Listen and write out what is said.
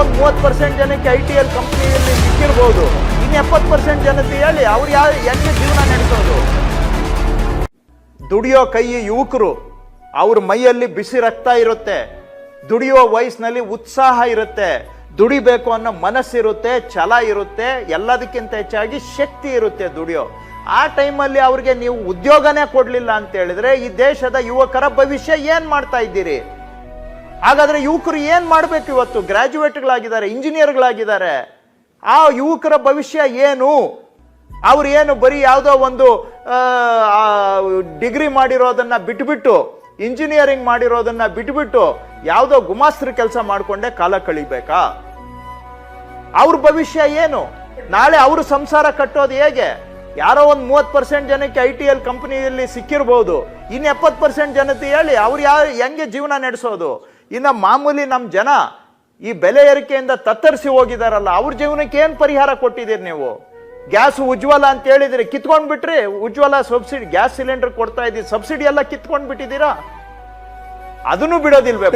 ಒಂದು ಮೂವತ್ತು ಪರ್ಸೆಂಟ್ ಜನಕ್ಕೆ ಐ ಟಿ ಎಲ್ ಕಂಪ್ನಿಯಲ್ಲಿ ಸಿಕ್ಕಿರ್ಬೋದು. ಇನ್ನು ಎಪ್ಪತ್ತು ಪರ್ಸೆಂಟ್ ಜನತೆ ಹೇಳಿ ಅವ್ರು ಯಾವ ಹೆಂಗೆ ಜೀವನ ನಡೆಸೋದು? ದುಡಿಯೋ ಕೈ ಯುವಕರು ಅವ್ರ ಮೈಯಲ್ಲಿ ಬಿಸಿ ರಕ್ತ ಇರುತ್ತೆ. ದುಡಿಯೋ ವಯಸ್ಸಿನಲ್ಲಿ ಉತ್ಸಾಹ ಇರುತ್ತೆ. ದುಡಿಬೇಕು ಅನ್ನೋ ಮನಸ್ಸಿರುತ್ತೆ, ಛಲ ಇರುತ್ತೆ, ಎಲ್ಲದಕ್ಕಿಂತ ಹೆಚ್ಚಾಗಿ ಶಕ್ತಿ ಇರುತ್ತೆ ದುಡಿಯೋ. ಆ ಟೈಮಲ್ಲಿ ಅವ್ರಿಗೆ ನೀವು ಉದ್ಯೋಗನೇ ಕೊಡಲಿಲ್ಲ ಅಂತ ಹೇಳಿದ್ರೆ ಈ ದೇಶದ ಯುವಕರ ಭವಿಷ್ಯ ಏನ್ ಮಾಡ್ತಾ ಇದ್ದೀರಿ? ಹಾಗಾದ್ರೆ ಯುವಕರು ಏನು ಮಾಡ್ಬೇಕು ಇವತ್ತು? ಗ್ರಾಜುಯೇಟ್ಗಳಾಗಿದ್ದಾರೆ ಇಂಜಿನಿಯರ್ಗಳಾಗಿದ್ದಾರೆ ಆ ಯುವಕರ ಭವಿಷ್ಯ ಏನು? ಅವ್ರು ಏನು ಬರೀ ಯಾವುದೋ ಒಂದು ಡಿಗ್ರಿ ಮಾಡಿರೋದನ್ನ ಬಿಟ್ಬಿಟ್ಟು ಇಂಜಿನಿಯರಿಂಗ್ ಮಾಡಿರೋದನ್ನ ಬಿಟ್ಬಿಟ್ಟು, ಯಾವುದೋ ಗುಮಾಸ್ತ್ರ ಕೆಲಸ ಮಾಡಿಕೊಂಡೇ ಕಾಲ ಕಳಿಬೇಕಾ? ಅವ್ರ ಭವಿಷ್ಯ ಏನು? ನಾಳೆ ಅವರು ಸಂಸಾರ ಕಟ್ಟೋದು ಹೇಗೆ? ಯಾರೋ ಒಂದು ಮೂವತ್ತು ಪರ್ಸೆಂಟ್ ಜನಕ್ಕೆ ಐ ಟಿ ಎಲ್ ಕಂಪನಿಯಲ್ಲಿ ಸಿಕ್ಕಿರ್ಬೋದು. ಇನ್ನು ಎಪ್ಪತ್ತು ಪರ್ಸೆಂಟ್ ಜನತೆ ಹೇಳಿ ಅವ್ರು ಯಾರು ಹೆಂಗೆ ಜೀವನ ನಡೆಸೋದು? ಇನ್ನು ಮಾಮೂಲಿ ನಮ್ಮ ಜನ ಈ ಬೆಲೆ ಏರಿಕೆಯಿಂದ ತತ್ತರಿಸಿ ಹೋಗಿದಾರಲ್ಲ ಅವ್ರ ಜೀವನಕ್ಕೆ ಏನು ಪರಿಹಾರ ಕೊಟ್ಟಿದ್ದೀರಿ ನೀವು ಗ್ಯಾಸ್ ಉಜ್ವಲ ಅಂತ ಹೇಳಿದ್ರಿ ಕಿತ್ಕೊಂಡು ಬಿಟ್ರಿ ಉಜ್ವಲ ಸಬ್ಸಿಡಿ ಗ್ಯಾಸ್ ಸಿಲಿಂಡರ್ ಕೊಡ್ತಾ ಇದ್ದೀವಿ ಸಬ್ಸಿಡಿ ಎಲ್ಲ ಕಿತ್ಕೊಂಡು ಬಿಟ್ಟಿದ್ದೀರಾ ಅದನ್ನು ಬಿಡೋದಿಲ್ವೇ?